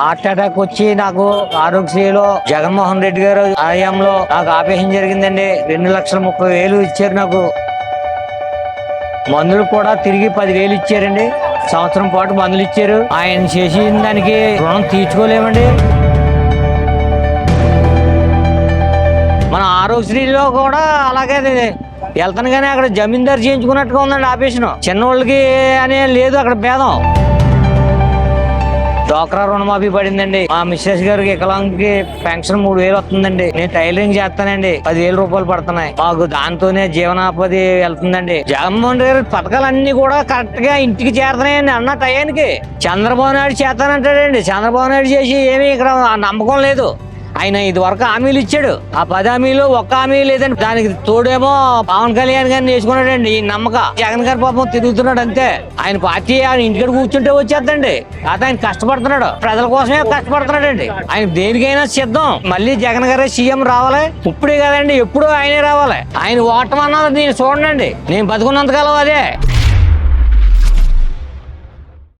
Heart attack వచ్చి నాకు ఆరోగ్యశ్రీలో జగన్మోహన్ రెడ్డి గారు హయాంలో నాకు ఆపేషన్ జరిగిందండి. రెండు లక్షల ముప్పై వేలు ఇచ్చారు నాకు. మందులు కూడా తిరిగి పదివేలు ఇచ్చారండి. సంవత్సరం పాటు మందులు ఇచ్చారు. ఆయన చేసిన దానికి రుణం తీర్చుకోలేమండి. మన ఆరోగ్యశ్రీలో కూడా అలాగే వెళ్తాను కానీ అక్కడ జమీందారు చేయించుకున్నట్టుగా ఉందండి ఆపేషన్ చిన్నోళ్ళకి అనే లేదు అక్కడ భేదం. డ్వాక్రా రుణమాఫీ పడిందండి. మా మిస్సెస్ గారికి వికలాంగ్కి పెన్షన్ మూడు వేలు వస్తుందండి. నేను టైలరింగ్ చేస్తానండి. పదివేల రూపాయలు పడుతున్నాయి. మాకు దాంతోనే జీవనాపది వెళ్తుందండి. జగన్మోహన్ గారి పథకాలన్నీ కూడా కరెక్ట్గా ఇంటికి చేరుతున్నాయండి అన్న టయానికి. చంద్రబాబు నాయుడు చేస్తానంటాడండి. చంద్రబాబు నాయుడు చేసి ఏమీ ఇక్కడ నమ్మకం లేదు. ఆయన ఇది వరకు హామీలు ఇచ్చాడు. ఆ పది హామీలు ఒక్క హామీ లేదండి దానికి తోడేమో పవన్ కళ్యాణ్ గారిని వేసుకున్నాడండి. ఈ నమ్మక. జగన్ గారి పాపం తిరుగుతున్నాడు అంతే. ఆయన పార్టీ ఆయన ఇంటికడ కూర్చుంటే వచ్చేద్దండి. కాదు ఆయన కష్టపడుతున్నాడు. ప్రజల కోసమే కష్టపడుతున్నాడండి. ఆయన దేనికైనా సిద్ధం. మళ్ళీ జగన్ గారే సీఎం రావాలి. ఇప్పుడే కదండి. ఎప్పుడు ఆయనే రావాలి. ఆయన ఓటమన్నది నేను చూడండి నేను బతుకున్నంతకాలం అదే.